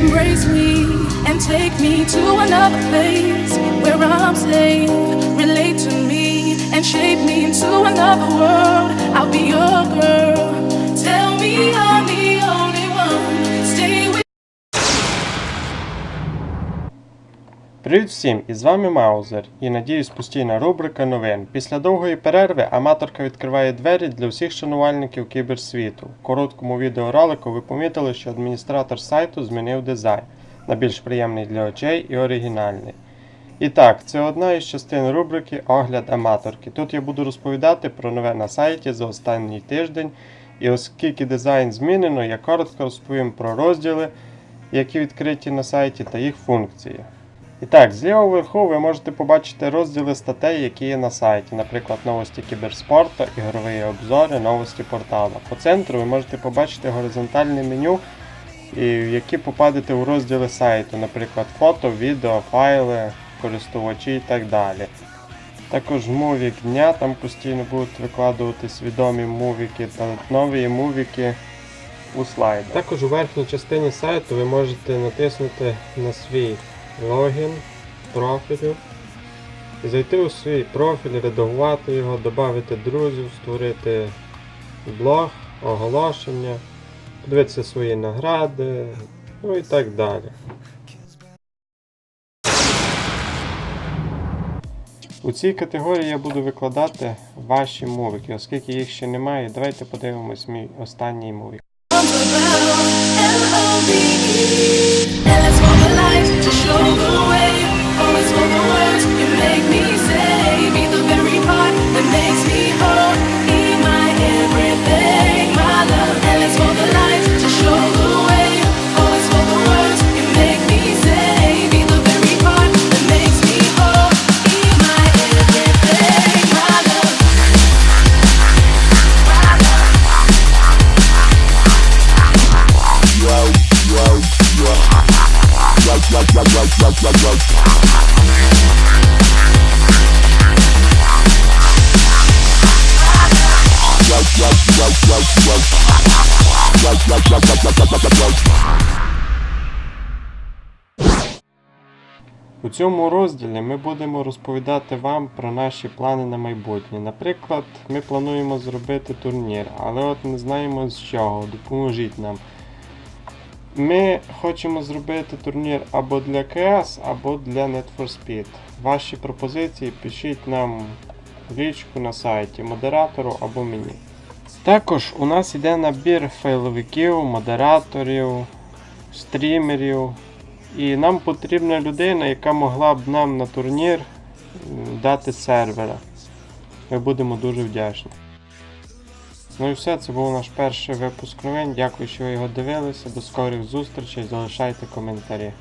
release me and take me to another place where I'm safe. Relate to me and shape me into another world. I'll be Привіт всім! І з вами Маузер. І надіюсь постійна рубрика новин. Після довгої перерви аматорка відкриває двері для всіх шанувальників кіберсвіту. В короткому відеоролику ви помітили, що адміністратор сайту змінив дизайн на більш приємний для очей і оригінальний. І так, це одна із частин рубрики Огляд аматорки. Тут я буду розповідати про нове на сайті за останній тиждень. І оскільки дизайн змінено, я коротко розповім про розділи, які відкриті на сайті та їх функції. І так, зліва вверху ви можете побачити розділи статей, які є на сайті, наприклад, новості кіберспорту, ігрові обзори, новості порталу. По центру ви можете побачити горизонтальне меню, в які попадете у розділи сайту, наприклад, фото, відео, файли, користувачі і так далі. Також мувік дня, там постійно будуть викладуватись відомі мувіки та нові мувіки у слайдах. Також у верхній частині сайту ви можете натиснути на свій логін профілю, зайти у свій профіль, редагувати його, додати друзів, створити блог, оголошення, подивитися свої награди, ну і так далі. У цій категорії я буду викладати ваші мувики, оскільки їх ще немає, давайте подивимось мій останній мувик. У цьому розділі ми будемо розповідати вам про наші плани на майбутнє. Наприклад, ми плануємо зробити турнір, але от не знаємо з чого. Допоможіть нам. Ми хочемо зробити турнір або для КС, або для Need for Speed. Ваші пропозиції пишіть нам в лічку на сайті модератору або мені. Також у нас йде набір фейловиків, модераторів, стрімерів. І нам потрібна людина, яка могла б нам на турнір дати сервера. Ми будемо дуже вдячні. Ну і все, це був наш перший випуск новин. Дякую, що ви його дивилися. До скорих зустрічей. Залишайте коментарі.